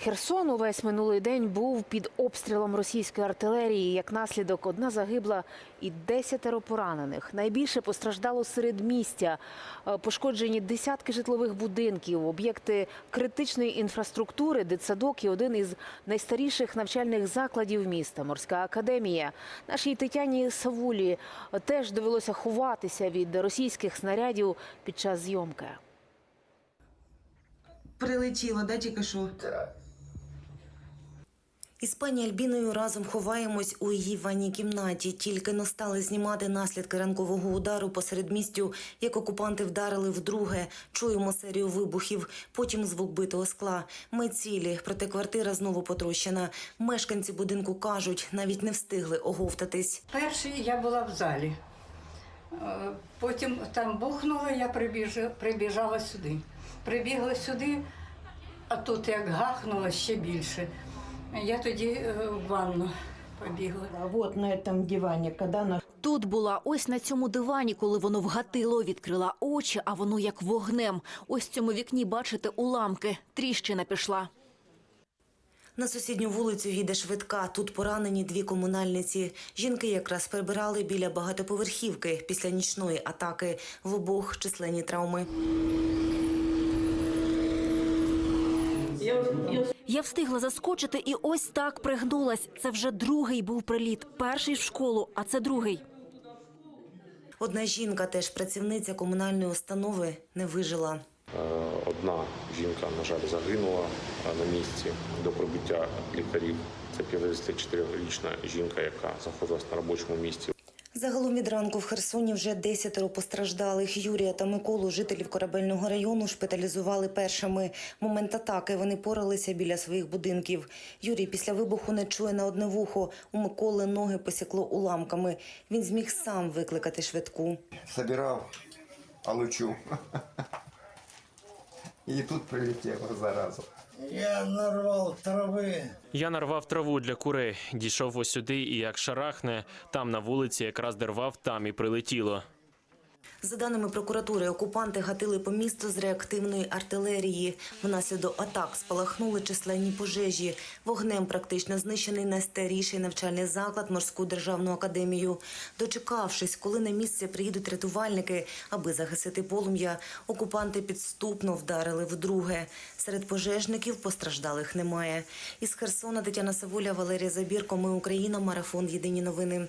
Херсон увесь минулий день був під обстрілом російської артилерії. Як наслідок, одна загибла і десятеро поранених. Найбільше постраждало серед містя. Е, Пошкоджені десятки житлових будинків, об'єкти критичної інфраструктури, дитсадок і один із найстаріших навчальних закладів міста морська академія. Нашій Тетяні Савулі теж довелося ховатися від російських снарядів під час зйомки. Прилетіло, да, тільки що? Із пані Альбіною разом ховаємось у її ванній кімнаті. Тільки но стали знімати наслідки ранкового удару посеред містю, як окупанти вдарили вдруге. Чуємо серію вибухів, потім звук битого скла. Ми цілі, проте квартира знову потрощена. Мешканці будинку кажуть, навіть не встигли оговтатись. Перший я була в залі. Е, Потім там бухнуло, я прибіж- прибіжала сюди. Прибігла сюди, а тут як гахнуло ще більше. Я тоді е, в ванну побігла. А вот на этом диване, когда на Тут була ось на цьому дивані, коли воно вгатило, відкрила очі, а воно як вогнем. Ось в цьому вікні бачите уламки. Тріщина пішла. На сусідню вулицю їде швидка. Тут поранені дві комунальниці. Жінки якраз прибирали біля багатоповерхівки після нічної атаки. В обох численні травми. Я встигла заскочити і ось так пригнулась. Це вже другий був приліт. Перший в школу, а це другий. Одна жінка, теж працівниця комунальної установи, не вижила. Е, Одна жінка, на жаль, загинула на місці до прибуття лікарів. Це 54-річна жінка, яка знаходилась на робочому місці. Загалом від ранку в Херсоні вже десятеро постраждалих. Юрія та Миколу, жителів корабельного району, шпиталізували першими. Момент атаки вони поралися біля своїх будинків. Юрій після вибуху не чує на одне вухо. У Миколи ноги посікло уламками. Він зміг сам викликати швидку. собирав алучу. І тут прилетіло заразу. Я нарвав трави. Я нарвав траву для курей, дійшов ось сюди і як шарахне, там на вулиці якраз дервав, там і прилетіло. За даними прокуратури, окупанти гатили по місту з реактивної артилерії. Внаслідок атак спалахнули численні пожежі. Вогнем практично знищений найстаріший навчальний заклад морську державну академію. Дочекавшись, коли на місце приїдуть рятувальники, аби загасити полум'я, окупанти підступно вдарили вдруге. Серед пожежників постраждалих немає. Із Херсона Тетяна Савуля, Валерія Забірко. Ми Україна. Марафон. Єдині новини.